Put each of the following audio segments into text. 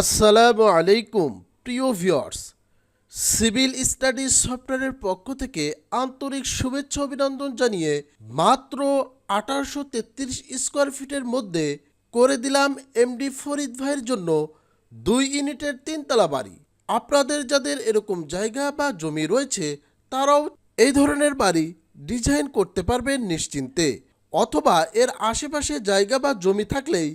আসসালামু আলাইকুম, প্রিয় ভিউয়ার্স। সিভিল স্টাডিজ সফটওয়্যারের পক্ষ থেকে আন্তরিক শুভেচ্ছা অভিনন্দন জানিয়ে মাত্র আঠারোশো তেত্রিশ স্কোয়ার ফিটের মধ্যে করে দিলাম এমডি ফরিদ ভাইয়ের জন্য দুই ইউনিটের তিনতলা বাড়ি। আপনাদের যাদের এরকম জায়গা বা জমি রয়েছে, তারাও এই ধরনের বাড়ি ডিজাইন করতে পারবেন নিশ্চিন্তে। অথবা এর আশেপাশে জায়গা বা জমি থাকলেই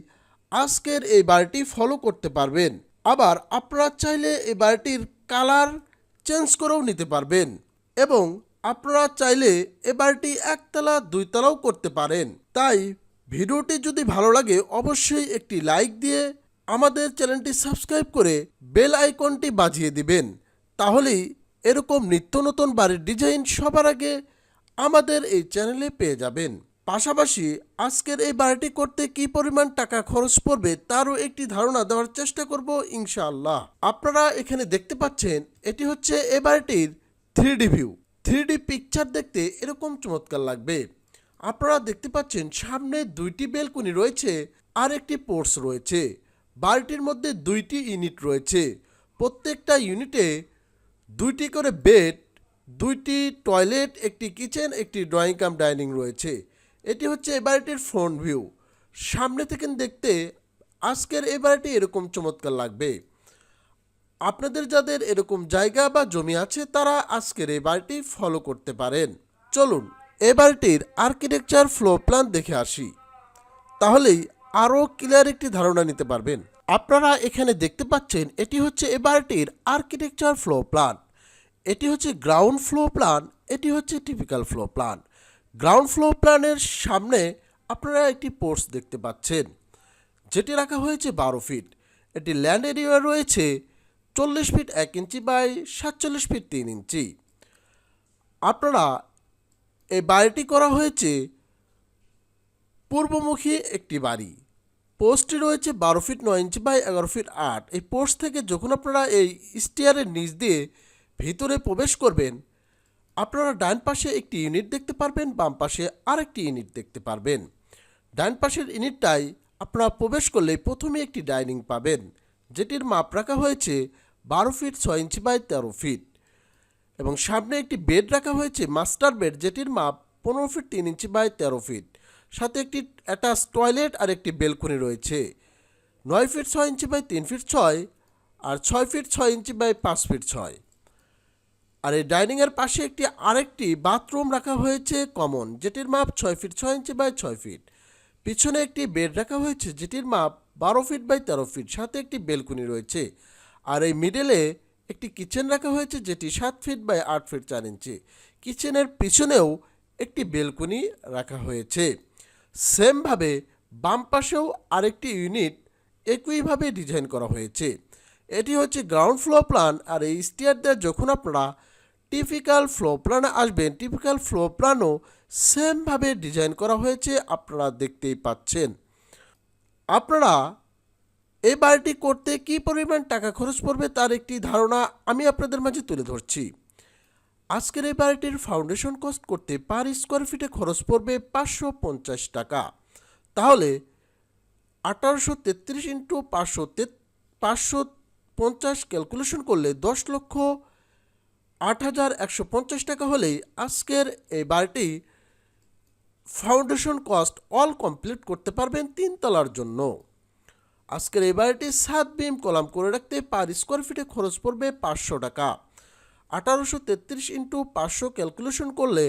আজকের এই বাড়িটি ফলো করতে পারবেন। আবার আপনারা চাইলে এই বাড়িটির কালার চেঞ্জ করেও নিতে পারবেন এবং আপনারা চাইলে এ বাড়িটি একতলা, দুইতলাও করতে পারেন। তাই ভিডিওটি যদি ভালো লাগে, অবশ্যই একটি লাইক দিয়ে আমাদের চ্যানেলটি সাবস্ক্রাইব করে বেল আইকনটি বাজিয়ে দিবেন। তাহলেই এরকম নিত্য নতুন বাড়ির ডিজাইন সবার আগে আমাদের এই চ্যানেলে পেয়ে যাবেন। পাশাপাশি আজকের এই বাড়িটি করতে কি পরিমাণ টাকা খরচ পড়বে তারও একটি ধারণা দেওয়ার চেষ্টা করব ইনশাআল্লাহ। আপনারা এখানে দেখতে পাচ্ছেন, এটি হচ্ছে এই বাড়িটির থ্রি ভিউ। থ্রি পিকচার দেখতে এরকম চমৎকার লাগবে। আপনারা দেখতে পাচ্ছেন, সামনে দুইটি বেলকুনি রয়েছে আর একটি পোর্স রয়েছে। বাড়িটির মধ্যে দুইটি ইউনিট রয়েছে। প্রত্যেকটা ইউনিটে দুইটি করে বেড, দুইটি টয়লেট, একটি কিচেন, একটি ড্রয়িং কাম, ডাইনিং রয়েছে। এটি হচ্ছে এ বাড়িটির ফ্রন্ট ভিউ সামনে থেকে দেখতে আজকের এ বাড়িটি এরকম চমৎকার লাগবে। আপনাদের যাদের এরকম জায়গা বা জমি আছে, তারা আজকের এই বাড়িটি ফলো করতে পারেন। চলুন এ বাড়িটির আর্কিটেকচার ফ্লো প্ল্যান দেখে আসি। তাহলেই আরও ক্লিয়ার একটি ধারণা নিতে পারবেন। আপনারা এখানে দেখতে পাচ্ছেন, এটি হচ্ছে এ বাড়িটির আর্কিটেকচার ফ্লো প্ল্যান এটি হচ্ছে গ্রাউন্ড ফ্লো প্ল্যান এটি হচ্ছে typical flow plan ground floor প্ল্যানের সামনে আপনারা একটি পোর্স দেখতে পাচ্ছেন, যেটি রাখা হয়েছে বারো ফিট এটি ল্যান্ড এরিয়া রয়েছে চল্লিশ ফিট এক ইঞ্চি বাই সাতচল্লিশ ফিট তিন ইঞ্চি আপনারা এই বাড়িটি করা হয়েছে পূর্বমুখী একটি বাড়ি। পোস্টটি রয়েছে বারো ফিট নয় ইঞ্চি বাই এগারো ফিট আট। এই পোস্ট থেকে যখন আপনারা এই স্টিয়ারের নিচ দিয়ে ভিতরে প্রবেশ করবেন আপনারা ডান পাশে একটি ইউনিট দেখতে পারবেন, বাম পাশে আরেকটি ইউনিট দেখতে পারবেন। ডান পাশের ইউনিটটাই আপনারা প্রবেশ করলে প্রথমে একটি ডাইনিং পাবেন, যেটির মাপ রাখা হয়েছে বারো ফিট ছয় ইঞ্চি বাই তেরো ফিট এবং সামনে একটি বেড রাখা হয়েছে মাস্টার বেড, যেটির মাপ পনেরো ফিট তিন ইঞ্চি বাই তেরো ফিট। সাথে একটি অ্যাটাচ টয়লেট আর একটি বেলকনি রয়েছে, নয় ফিট ছয় ইঞ্চি বাই তিন ফিট ছয় আর ছয় ফিট ছয় ইঞ্চি বাই পাঁচ ফিট ছয়। আর এই ডাইনিংয়ের পাশে একটি আরেকটি বাথরুম রাখা হয়েছে কমন, যেটির মাপ ছয় ফিট ছয় ইঞ্চি বাই ছয় ফিট। পিছনে একটি বেড রাখা হয়েছে, যেটির মাপ বারো ফিট বাই তেরো ফিট। সাথে একটি বেলকুনি রয়েছে। আর এই মিডলে একটি কিচেন রাখা হয়েছে, যেটি সাত ফিট বাই আট ফিট চার ইঞ্চি। কিচেনের পিছনেও একটি বেলকুনি রাখা হয়েছে। সেমভাবে বাম পাশেও আরেকটি ইউনিট একইভাবে ডিজাইন করা হয়েছে। এটি হচ্ছে গ্রাউন্ড ফ্লোর প্ল্যান, আর এই স্টিয়ার দিয়ে যখন আপনারা টিপিক্যাল ফ্লো প্ল্যানে আসবেন। টিপিক্যাল ফ্লো প্ল্যানও সেমভাবে ডিজাইন করা হয়েছে, আপনারা দেখতেই পাচ্ছেন। আপনারা এই বাড়িটি করতে কী পরিমাণ টাকা খরচ পড়বে তার একটি ধারণা আমি আপনাদের মাঝে তুলে ধরছি। আজকের এই বাড়িটির ফাউন্ডেশন কস্ট করতে পার স্কোয়ার ফিটে খরচ পড়বে পাঁচশো পঞ্চাশ টাকা। তাহলে আঠারোশো তেত্রিশ ইন্টু পাঁচশো পাঁচশো পঞ্চাশ ক্যালকুলেশন করলে দশ লক্ষ আট হাজার একশো পঞ্চাশ টাকা হলেই আজকের এই বাড়িটি ফাউন্ডেশন কস্ট অল কমপ্লিট করতে পারবেন তিন তলার জন্য। আজকের এই বাড়িটি সাত বিম কলাম করে রাখতে পার স্কোয়ার ফিটে খরচ পড়বে পাঁচশো টাকা। আঠারোশো তেত্রিশ ইন্টু পাঁচশো ক্যালকুলেশন করলে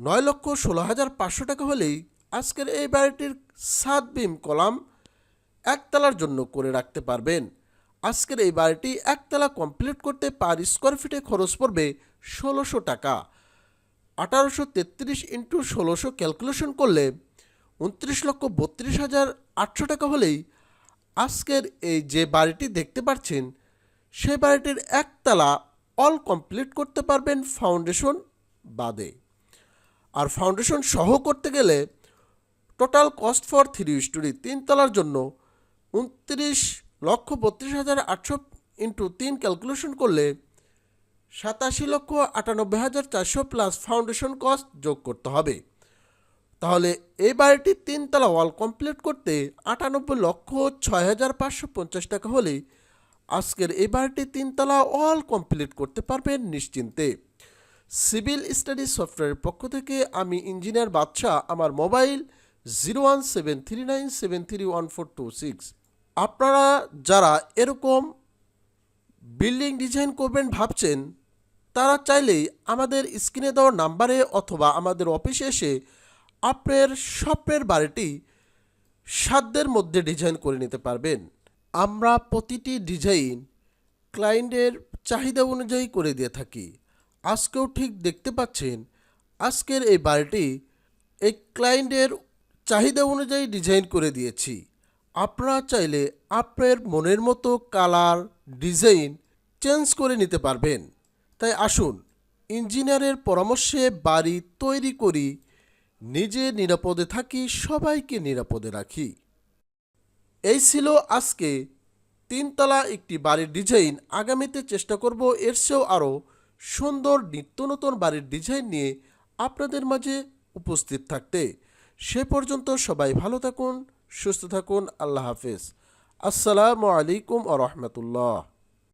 নয় লক্ষ ষোলো হাজার পাঁচশো টাকা হলেই আজকের এই বাড়িটির সাত বিম কলাম একতলার জন্য করে রাখতে পারবেন। আজকের এই বাড়িটি একতলা কমপ্লিট করতে পার স্কোয়ার ফিটে খরচ পড়বে ষোলোশো টাকা। আঠারোশো তেত্রিশ ইন্টু ষোলোশো ক্যালকুলেশন করলে উনত্রিশ লক্ষ বত্রিশ হাজার আটশো টাকা হলেই আজকের এই যে বাড়িটি দেখতে পাচ্ছেন, সেই বাড়িটির একতলা অল কমপ্লিট করতে পারবেন ফাউন্ডেশন বাদে। আর ফাউন্ডেশন সহ করতে গেলে total cost for three storey তিনতলার জন্য উনত্রিশ লক্ষ বত্রিশ হাজার আটশো ইন্টু তিন ক্যালকুলেশন করলে সাতাশি লক্ষ আটানব্বই হাজার চারশো প্লাস ফাউন্ডেশন কস্ট যোগ করতে হবে। তাহলে এই বাড়িটির তিনতলা ওয়াল কমপ্লিট করতে আটানব্বই লক্ষ ছয় হাজার পাঁচশো পঞ্চাশ টাকা হলে আজকের এই বাড়িটি তিনতলা ওয়াল কমপ্লিট করতে পারবেন নিশ্চিন্তে। সিভিল স্টাডি সফটওয়্যারের পক্ষ থেকে আমি ইঞ্জিনিয়ার বাদশাহ, আমার mobile zero one seven three nine seven three one four two six. আপনারা যারা এরকম বিল্ডিং ডিজাইন করবেন ভাবছেন, তারা চাইলেই আমাদের স্ক্রিনে দেওয়া নাম্বারে অথবা আমাদের অফিসে এসে আপনার স্বপ্নের বাড়িটি সাধ্যের মধ্যে ডিজাইন করে নিতে পারবেন। আমরা প্রতিটি ডিজাইন ক্লায়েন্টের চাহিদা অনুযায়ী করে দিয়ে থাকি। আজকেও ঠিক দেখতে পাচ্ছেন, আজকের এই বাড়িটি এই ক্লায়েন্টের চাহিদা অনুযায়ী ডিজাইন করে দিয়েছি। আপনারা চাইলে আপনার মনের মতো কালার, ডিজাইন চেঞ্জ করে নিতে পারবেন। তাই আসুন, ইঞ্জিনিয়ারের পরামর্শে বাড়ি তৈরি করি, নিজে নিরাপদে থাকি, সবাইকে নিরাপদে রাখি। এই ছিল আজকে তিনতলা একটি বাড়ির ডিজাইন। আগামীতে চেষ্টা করব এর চেয়েও আরও সুন্দর, নিত্য নতুন বাড়ির ডিজাইন নিয়ে আপনাদের মাঝে উপস্থিত থাকতে। সে পর্যন্ত সবাই ভালো থাকুন। সুস্থ থাকুন আল্লাহ হাফেজ আসসালামু আলাইকুম আ রহমতুল্লাহ